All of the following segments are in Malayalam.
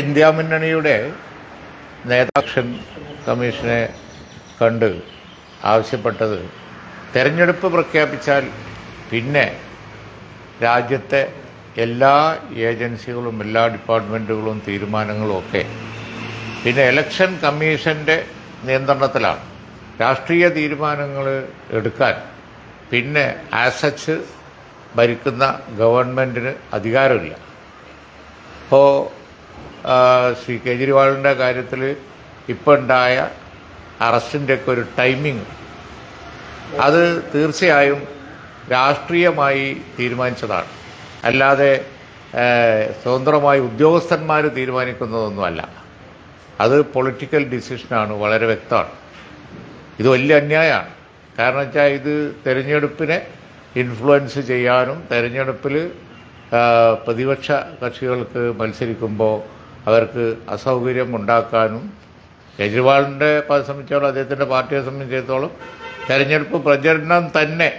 ഇന്ത്യ മുന്നണിയുടെ നേതാക്ഷൻ കമ്മീഷനെ കണ്ട് ആവശ്യപ്പെട്ടത് തെരഞ്ഞെടുപ്പ് പ്രഖ്യാപിച്ചാൽ പിന്നെ രാജ്യത്തെ എല്ലാ ഏജൻസികളും എല്ലാ ഡിപ്പാർട്ട്മെന്റുകളും തീരുമാനങ്ങളും ഒക്കെ പിന്നെ ഇലക്ഷൻ കമ്മീഷന്റെ നിയന്ത്രണത്തിലാണ്. രാഷ്ട്രീയ തീരുമാനങ്ങൾ എടുക്കാൻ പിന്നെ ആസച്ച് ഭരിക്കുന്ന ഗവൺമെന്റിന് അധികാരമില്ല. ഇപ്പോൾ ശ്രീ കേജ്രിവാളിന്റെ കാര്യത്തിൽ ഇപ്പോൾ ഉണ്ടായ അറസ്റ്റിന്റെയൊക്കെ ഒരു ടൈമിങ് അത് തീർച്ചയായും രാഷ്ട്രീയമായി തീരുമാനിച്ചതാണ്. അല്ലാതെ സ്വതന്ത്രമായി ഉദ്യോഗസ്ഥന്മാർ തീരുമാനിക്കുന്നതൊന്നുമല്ല. അത് പൊളിറ്റിക്കൽ ഡിസിഷനാണ് വളരെ വ്യക്തമാണ്. ഇത് വലിയ അന്യായമാണ്. കാരണം വെച്ചാൽ ഇത് തെരഞ്ഞെടുപ്പിനെ ഇൻഫ്ലുവൻസ് ചെയ്യാനും തെരഞ്ഞെടുപ്പിൽ പ്രതിപക്ഷ കക്ഷികൾക്ക് മത്സരിക്കുമ്പോൾ അവർക്ക് അസൗകര്യം ഉണ്ടാക്കാനും കേജ്രിവാളിന്റെ സംബന്ധിച്ചോളം അദ്ദേഹത്തിന്റെ പാർട്ടിയെ സംബന്ധിച്ചിടത്തോളം തെരഞ്ഞെടുപ്പ് പ്രചരണം തന്നെ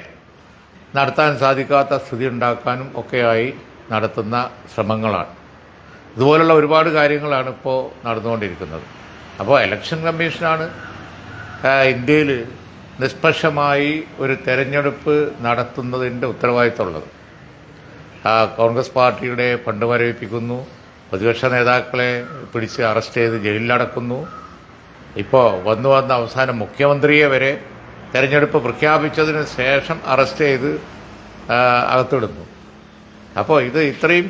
നടത്താൻ സാധിക്കാത്ത സ്ഥിതി ഉണ്ടാക്കാനും ഒക്കെയായി നടത്തുന്ന ശ്രമങ്ങളാണ്. ഇതുപോലുള്ള ഒരുപാട് കാര്യങ്ങളാണ് ഇപ്പോൾ നടന്നുകൊണ്ടിരിക്കുന്നത്. അപ്പോൾ ഇലക്ഷൻ കമ്മീഷനാണ് ഇന്ത്യയിൽ നിഷ്പക്ഷമായി ഒരു തെരഞ്ഞെടുപ്പ് നടത്തുന്നതിന്റെ ഉത്തരവാദിത്തമുള്ളത്. കോൺഗ്രസ് പാർട്ടിയുടെ ഫണ്ട് മരവിപ്പിക്കുന്നു. പ്രതിപക്ഷ നേതാക്കളെ പിടിച്ച് അറസ്റ്റ് ചെയ്ത് ജയിലിലടക്കുന്നു ഇപ്പോൾ വന്നു വന്ന അവസാനം മുഖ്യമന്ത്രിയെ വരെ തെരഞ്ഞെടുപ്പ് പ്രഖ്യാപിച്ചതിന് ശേഷം അറസ്റ്റ് ചെയ്ത് അകത്തിടുന്നു. അപ്പോൾ ഇത് ഇത്രയും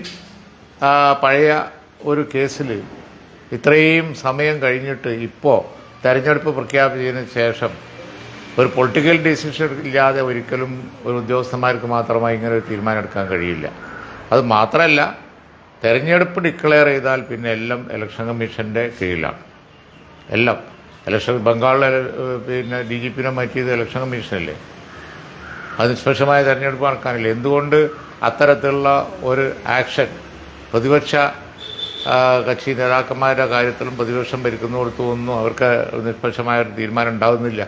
പഴയ ഒരു കേസിൽ ഇത്രയും സമയം കഴിഞ്ഞിട്ട് ഇപ്പോൾ തെരഞ്ഞെടുപ്പ് പ്രഖ്യാപിച്ചതിന് ശേഷം ഒരു പൊളിറ്റിക്കൽ ഡിസിഷൻ ഇല്ലാതെ ഒരിക്കലും ഒരു ഉദ്യോഗസ്ഥന്മാർക്ക് മാത്രമായി ഇങ്ങനെ ഒരു തീരുമാനം എടുക്കാൻ കഴിയില്ല. അത് മാത്രമല്ല തെരഞ്ഞെടുപ്പ് ഡിക്ലെയർ ചെയ്താൽ പിന്നെ എല്ലാം ഇലക്ഷൻ കമ്മീഷന്റെ കീഴിലാണ്. എല്ലാം. ഇലക്ഷൻ ബംഗാളിലെ പിന്നെ ഡി ജി പിനെ മാറ്റിയത് ഇലക്ഷൻ കമ്മീഷനല്ലേ? അത് നിഷ്പക്ഷമായ തെരഞ്ഞെടുപ്പ് നടക്കാനില്ല. എന്തുകൊണ്ട് അത്തരത്തിലുള്ള ഒരു ആക്ഷൻ പ്രതിപക്ഷ കക്ഷി നേതാക്കന്മാരുടെ കാര്യത്തിലും പ്രതിപക്ഷം ഭരിക്കുന്നിടത്തു ഒന്നും അവർക്ക് നിഷ്പക്ഷമായ ഒരു തീരുമാനം ഉണ്ടാകുന്നില്ല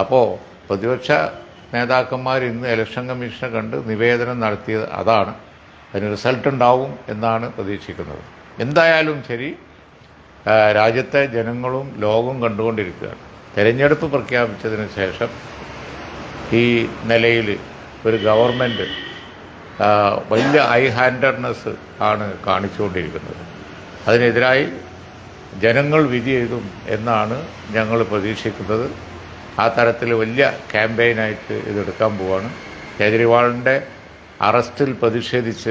അപ്പോൾ പ്രതിപക്ഷ നേതാക്കന്മാർ ഇന്ന് ഇലക്ഷൻ കമ്മീഷനെ കണ്ട് നിവേദനം നടത്തിയത് അതാണ്. അതിന് റിസൾട്ട് ഉണ്ടാവും എന്നാണ് പ്രതീക്ഷിക്കുന്നത്. എന്തായാലും ശരി രാജ്യത്തെ ജനങ്ങളും ലോകവും കണ്ടുകൊണ്ടിരിക്കുകയാണ്. തെരഞ്ഞെടുപ്പ് പ്രഖ്യാപിച്ചതിന് ശേഷം ഈ നിലയിൽ ഒരു ഗവൺമെന്റ് വലിയ ഐ ഹാൻഡർനെസ് ആണ് കാണിച്ചുകൊണ്ടിരിക്കുന്നത്. അതിനെതിരായി ജനങ്ങൾ വിധി എഴുതും എന്നാണ് ഞങ്ങൾ പ്രതീക്ഷിക്കുന്നത്. ആ തരത്തിൽ വലിയ ക്യാമ്പയിനായിട്ട് ഇതെടുക്കാൻ പോവാണ്. കേജ്രിവാളിന്റെ അറസ്റ്റിൽ പ്രതിഷേധിച്ച്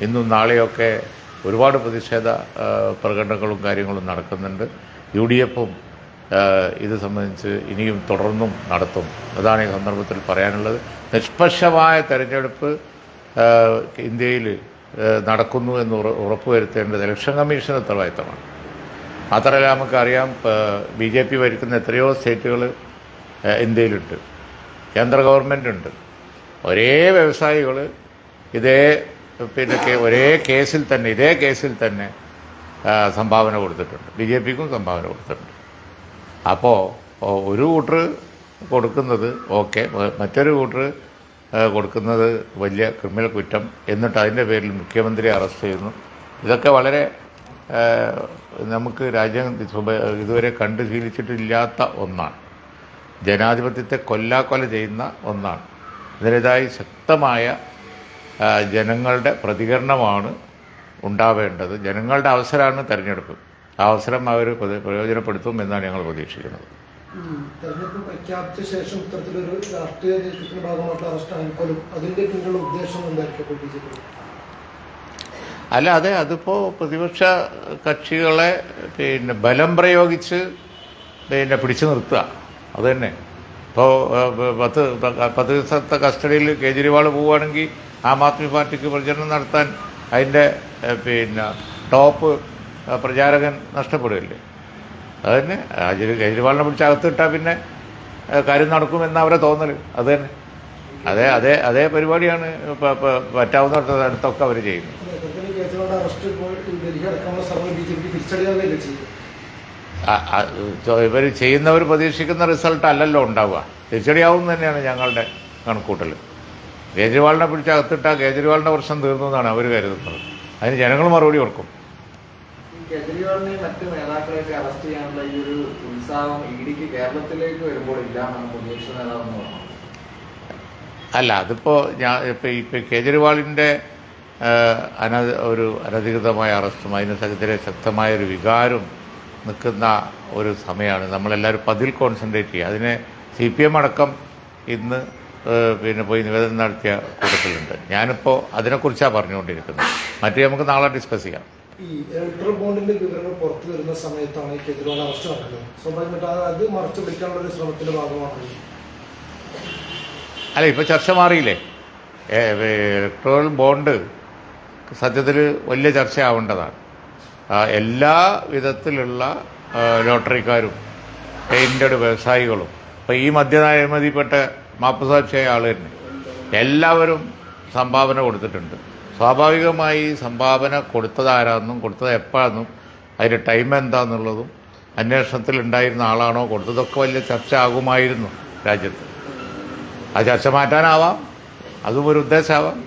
ഇന്നും നാളെയൊക്കെ ഒരുപാട് പ്രതിഷേധ പ്രകടനങ്ങളും കാര്യങ്ങളും നടക്കുന്നുണ്ട്. യു ഡി എഫും ഇത് സംബന്ധിച്ച് ഇനിയും തുടർന്നും നടത്തും. അതാണ് ഈ സന്ദർഭത്തിൽ പറയാനുള്ളത്. നിഷ്പക്ഷമായ തെരഞ്ഞെടുപ്പ് ഇന്ത്യയിൽ നടക്കുന്നു എന്ന് ഉറ- ഉറപ്പുവരുത്തേണ്ടത് ഇലക്ഷൻ കമ്മീഷൻ ഉത്തരവാദിത്തമാണ്. മാത്രമല്ല നമുക്കറിയാം ബി ജെ പി ഭരിക്കുന്ന എത്രയോ സ്റ്റേറ്റുകൾ ഇന്ത്യയിലുണ്ട്. കേന്ദ്ര ഗവൺമെന്റ് ഉണ്ട് ഒരേ വ്യവസായികൾ ഇതേ പിന്നെ ഒരേ കേസിൽ തന്നെ ഇതേ കേസിൽ തന്നെ സംഭാവന കൊടുത്തിട്ടുണ്ട്. ബി ജെ പിക്കും സംഭാവന കൊടുത്തിട്ടുണ്ട്. അപ്പോൾ ഒരു കൂട്ടർ കൊടുക്കുന്നത് ഓക്കെ. മറ്റൊരു കൂട്ടർ കൊടുക്കുന്നത് വലിയ ക്രിമിനൽ കുറ്റം എന്നിട്ട് അതിന്റെ പേരിൽ മുഖ്യമന്ത്രി അറസ്റ്റ് ചെയ്യുന്നു. ഇതൊക്കെ വളരെ നമുക്ക് രാജ്യം ഇതുവരെ കണ്ടു ശീലിച്ചിട്ടില്ലാത്ത ഒന്നാണ്. ജനാധിപത്യത്തെ കൊല്ലാക്കൊല ചെയ്യുന്ന ഒന്നാണ്. ഇതിനെതിരായി ശക്തമായ ജനങ്ങളുടെ പ്രതികരണമാണ് ഉണ്ടാവേണ്ടത്. ജനങ്ങളുടെ അവസരമാണ് തെരഞ്ഞെടുപ്പ്. ആ അവസരം അവർ പ്രയോജനപ്പെടുത്തും എന്നാണ് ഞങ്ങൾ പ്രതീക്ഷിക്കുന്നത്. തെരഞ്ഞെടുപ്പ് പ്രഖ്യാപിച്ച ശേഷം ഇത്തരത്തിലൊരു രാഷ്ട്രീയ നീക്കത്തിന്റെ ഭാഗമായിട്ടുള്ള അറസ്റ്റ് ആണെങ്കിലും അതിന്റെ പിന്നിലുള്ള ഉദ്ദേശം എന്തായിരിക്കും ഇപ്പോൾ ബി ജെ പി അല്ല അതെ അതിപ്പോൾ പ്രതിപക്ഷ കക്ഷികളെ പിന്നെ ബലം പ്രയോഗിച്ച് പിന്നെ പിടിച്ചു നിർത്തുക. അത് തന്നെ. ഇപ്പോൾ പത്ത് പത്ത് ദിവസത്തെ കസ്റ്റഡിയിൽ കേജ്രിവാൾ പോവുകയാണെങ്കിൽ ആം ആദ്മി പാർട്ടിക്ക് പ്രചരണം നടത്താൻ അതിന്റെ പിന്നെ ടോപ്പ് പ്രചാരകൻ നഷ്ടപ്പെടുകയല്ലേ? അത് തന്നെ കേജ്രിവാളിനെ പിടിച്ച് അകത്തിട്ടാൽ പിന്നെ കാര്യം നടക്കുമെന്ന് അവരെ തോന്നൽ അത് തന്നെ. അതേ അതേ അതേ പരിപാടിയാണ് പറ്റാവുന്ന അടുത്തൊക്കെ അവർ ചെയ്യുന്നത്. ഇവർ ചെയ്യുന്നവർ പ്രതീക്ഷിക്കുന്ന റിസൾട്ട് അല്ലല്ലോ ഉണ്ടാവുക. തിരിച്ചടിയാവും തന്നെയാണ് ഞങ്ങളുടെ കണക്കൂട്ടൽ കേജ്രിവാളിനെ പിടിച്ച് അകത്തിട്ടാൽ കേജ്രിവാളിന്റെ പ്രശ്നം തീർന്നു എന്നാണ് അവർ കരുതുന്നത്. അതിന് ജനങ്ങൾ മറുപടി കൊടുക്കും. ഈ കെജ്രിവാളിനെയും മറ്റ് നേതാക്കളെയൊക്കെ അറസ്റ്റ് ചെയ്യാനുള്ള ഈ ഒരു ഉത്സാഹം കേരളത്തിലേക്ക് വരുമ്പോൾ പ്രതിപക്ഷ നേതാവ് അല്ല അതിപ്പോ ഞാൻ ഇപ്പോൾ ഇപ്പോൾ കേജ്രിവാളിന്റെ അന ഒരു അനധികൃതമായ അറസ്റ്റും അതിനെതിരെ ശക്തമായ ഒരു വികാരം നിൽക്കുന്ന ഒരു സമയമാണ്. നമ്മളെല്ലാവരും പതിൽ കോൺസെൻട്രേറ്റ് ചെയ്യുക. അതിന് സി പി എം അടക്കം ഇന്ന് പിന്നെ പോയി നിവേദനം നടത്തിയ കൂട്ടത്തിലുണ്ട്. ഞാനിപ്പോൾ അതിനെക്കുറിച്ചാണ് പറഞ്ഞുകൊണ്ടിരിക്കുന്നത്. മറ്റേ നമുക്ക് നാളെ ഡിസ്കസ് ചെയ്യാം. ഈ ബോണ്ടിന്റെ വിവരങ്ങൾ പുറത്തു വരുന്ന സമയത്താണ് ഈ കേജ്രിവാൾ അറസ്റ്റ് നടക്കുന്നത്. സ്വാഭാവികമായിട്ട് അത് അത് മറച്ചു പിടിക്കാനുള്ള ഒരു ശ്രമത്തിന്റെ ഭാഗമാണ്. അല്ല ഇപ്പൊ ചർച്ച മാറിയില്ലേ? ഇലക്ട്രോൾ ബോണ്ട് സത്യത്തിൽ വലിയ ചർച്ചയാവേണ്ടതാണ്. ആ, എല്ലാ വിധത്തിലുള്ള നോട്ടറിക്കാരും പെയിന്റഡ് വ്യവസായികളും ഇപ്പോൾ ഈ മദ്യനയമതിപ്പെട്ട മാപ്പുസാക്ഷിയായ ആൾ തന്നെ എല്ലാവരും സംഭാവന കൊടുത്തിട്ടുണ്ട്. സ്വാഭാവികമായി സംഭാവന കൊടുത്തത് ആരാന്നും കൊടുത്തത് എപ്പോഴാണെന്നും അതിന്റെ ടൈം എന്താണെന്നുള്ളതും അന്വേഷണത്തിൽ ഉണ്ടായിരുന്ന ആളാണോ കൊടുത്തതൊക്കെ വലിയ ചർച്ച ആകുമായിരുന്നു രാജ്യത്ത്. ആ ചർച്ച മാറ്റാനാവാം അതും ഒരു ഉദ്ദേശമാവാം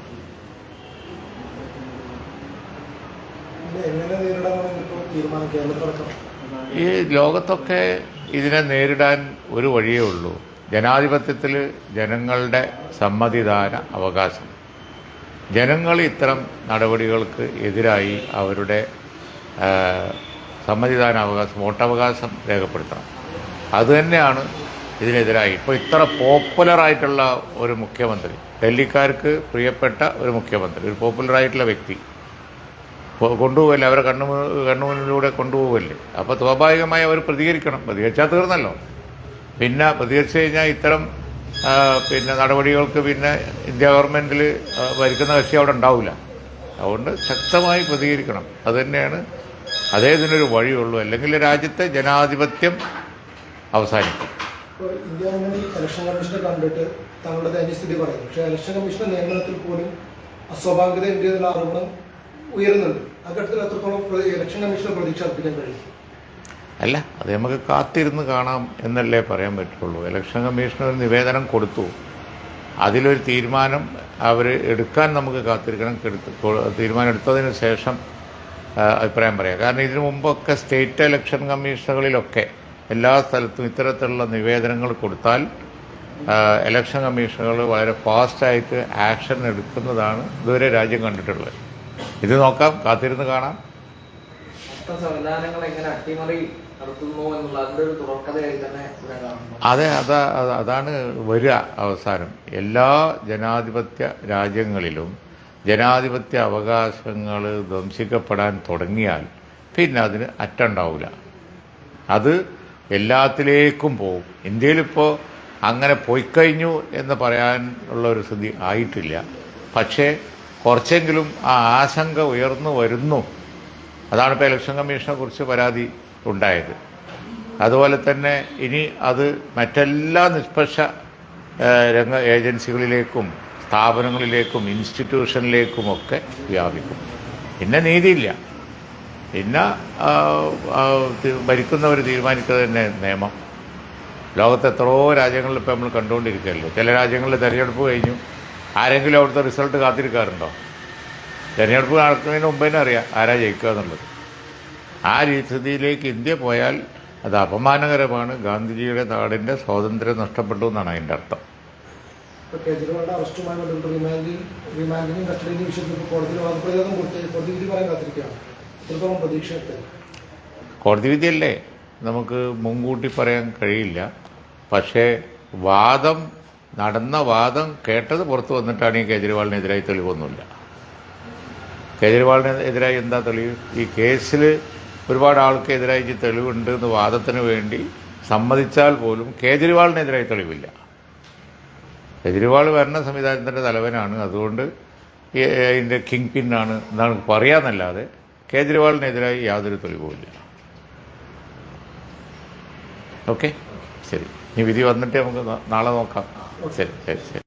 പിന്നെ എങ്ങനെ നേരിടാനാണ് ഇപ്പോൾ ഈ ലോകത്തൊക്കെ ഇതിനെ നേരിടാൻ ഒരു വഴിയേ ഉള്ളൂ. ജനാധിപത്യത്തിൽ ജനങ്ങളുടെ സമ്മതിദാന അവകാശം. ജനങ്ങൾ ഇത്തരം നടപടികൾക്ക് എതിരായി അവരുടെ സമ്മതിദാന അവകാശം വോട്ടവകാശം രേഖപ്പെടുത്തണം. അതുതന്നെയാണ് ഇതിനെതിരായി. ഇപ്പോൾ ഇത്ര പോപ്പുലറായിട്ടുള്ള ഒരു മുഖ്യമന്ത്രി ഡൽഹിക്കാർക്ക് പ്രിയപ്പെട്ട ഒരു മുഖ്യമന്ത്രി ഒരു പോപ്പുലറായിട്ടുള്ള വ്യക്തി കൊണ്ടുപോകല്ലേ? അവരെ കണ്ണു കണ്ണുമുന്നിലൂടെ കൊണ്ടുപോകല്ലേ? അപ്പോൾ സ്വാഭാവികമായി അവർ പ്രതികരിക്കണം. പ്രതികരിച്ചാൽ തീർന്നല്ലോ. പിന്നെ പ്രതികരിച്ചു കഴിഞ്ഞാൽ ഇത്തരം പിന്നെ നടപടികൾക്ക് പിന്നെ ഇന്ത്യ ഗവൺമെന്റിൽ ഭരിക്കുന്ന കക്ഷി അവിടെ ഉണ്ടാവില്ല. അതുകൊണ്ട് ശക്തമായി പ്രതികരിക്കണം. അതുതന്നെയാണ് അതേ ഇതിനൊരു വഴിയുള്ളൂ. അല്ലെങ്കിൽ രാജ്യത്തെ ജനാധിപത്യം അവസാനിക്കും. ഇലക്ഷൻ കണ്ടിട്ട് തങ്ങളുടെ പക്ഷേ ഇലക്ഷൻ നിയമനത്തിൽ പോലും അസ്വാഭാവികത ഉയരുന്നുണ്ട്. ആ ഘട്ടത്തിൽ എത്രത്തോളം ഇലക്ഷൻ കമ്മീഷനെ പ്രതീക്ഷ അർപ്പിക്കാൻ കഴിയും. അല്ല അത് നമുക്ക് കാത്തിരുന്ന് കാണാം എന്നല്ലേ പറയാൻ പറ്റുള്ളൂ. ഇലക്ഷൻ കമ്മീഷൻ ഒരു നിവേദനം കൊടുത്തു. അതിലൊരു തീരുമാനം അവർ എടുക്കാൻ നമുക്ക് കാത്തിരിക്കണം. തീരുമാനം എടുത്തതിന് ശേഷം അഭിപ്രായം പറയാം. കാരണം ഇതിനു മുമ്പൊക്കെ സ്റ്റേറ്റ് ഇലക്ഷൻ കമ്മീഷനുകളിലൊക്കെ എല്ലാ സ്ഥലത്തും ഇത്തരത്തിലുള്ള നിവേദനങ്ങൾ കൊടുത്താൽ ഇലക്ഷൻ കമ്മീഷനുകൾ വളരെ ഫാസ്റ്റായിട്ട് ആക്ഷൻ എടുക്കുന്നതാണ് ഇതുവരെ രാജ്യം കണ്ടിട്ടുള്ളത്. ഇത് നോക്കാം കാത്തിരുന്ന് കാണാം. സംവിധാനങ്ങൾ എങ്ങനെ അട്ടിമറി അതെ അതാ അതാണ് വരിക അവസാനം. എല്ലാ ജനാധിപത്യ രാജ്യങ്ങളിലും ജനാധിപത്യ അവകാശങ്ങൾ ധ്വംസിക്കപ്പെടാൻ തുടങ്ങിയാൽ പിന്നെ അതിന് അറ്റുണ്ടാവില്ല അത് എല്ലാത്തിലേക്കും പോകും. ഇന്ത്യയിലിപ്പോൾ അങ്ങനെ പോയിക്കഴിഞ്ഞു എന്ന് പറയാനുള്ള ഒരു സ്ഥിതി ആയിട്ടില്ല. പക്ഷേ കുറച്ചെങ്കിലും ആ ആശങ്ക ഉയർന്നു വരുന്നു. അതാണ് ഇപ്പോൾ ഇലക്ഷൻ കമ്മീഷനെ കുറിച്ച് പരാതി ഉണ്ടായത്. അതുപോലെ തന്നെ ഇനി അത് മറ്റെല്ലാ നിഷ്പക്ഷ രംഗ ഏജൻസികളിലേക്കും സ്ഥാപനങ്ങളിലേക്കും ഇൻസ്റ്റിറ്റ്യൂഷനിലേക്കും ഒക്കെ വ്യാപിക്കും. പിന്നെ നീതിയില്ല. പിന്നെ ഭരിക്കുന്നവർ തീരുമാനിക്കുക തന്നെ നിയമം. ലോകത്ത് എത്രയോ രാജ്യങ്ങളിൽ ഇപ്പോൾ നമ്മൾ കണ്ടുകൊണ്ടിരിക്കുകയല്ലോ? ചില രാജ്യങ്ങളിൽ തിരഞ്ഞെടുപ്പ് കഴിഞ്ഞു. ആരെങ്കിലും അവിടുത്തെ റിസൾട്ട് കാത്തിരിക്കാറുണ്ടോ? തെരഞ്ഞെടുപ്പ് നടക്കുന്നതിന് മുമ്പ് തന്നെ അറിയാം ആരാ ജയിക്കുക എന്നുള്ളത്. ആ രീതിയിലേക്ക് ഇന്ത്യ പോയാൽ അത് അപമാനകരമാണ്. ഗാന്ധിജിയുടെ നാടിന്റെ സ്വാതന്ത്ര്യം നഷ്ടപ്പെട്ടു എന്നാണ് അതിന്റെ അർത്ഥം. കേജ്രിവാളിന്റെ അറസ്റ്റുമായി ബന്ധപ്പെട്ട് റിമാൻഡിൽ വിഷയത്തിൽ കോടതിയിൽ കോടതി വിധി പറയാൻ കാത്തിരിക്കുകയാണ്. എത്രത്തോളം പ്രതീക്ഷയൊക്കെ കോടതി വിധിയല്ലേ? നമുക്ക് മുൻകൂട്ടി പറയാൻ കഴിയില്ല. പക്ഷേ വാദം നടന്ന വാദം കേട്ടത് പുറത്തു വന്നിട്ടാണ് ഈ കേജ്രിവാളിനെതിരായി തെളിവൊന്നുമില്ല. കേജ്രിവാളിനെതിരായി എന്താ തെളിവ്? ഈ കേസിൽ ഒരുപാട് ആൾക്കെതിരായി ഈ തെളിവുണ്ട് എന്ന് വാദത്തിന് വേണ്ടി സമ്മതിച്ചാൽ പോലും കേജ്രിവാളിനെതിരായി തെളിവില്ല. കേജ്രിവാൾ ഭരണ സംവിധാനത്തിന്റെ തലവനാണ്. അതുകൊണ്ട് അതിന്റെ കിങ് പിന്നാണ് എന്നാണ് പറയാമെന്നല്ലാതെ കേജ്രിവാളിനെതിരായി യാതൊരു തെളിവുമില്ല. ഓക്കെ? ശരി. ഇനി വിധി വന്നിട്ട് നമുക്ക് നാളെ നോക്കാം. ശരി ശരി ശരി.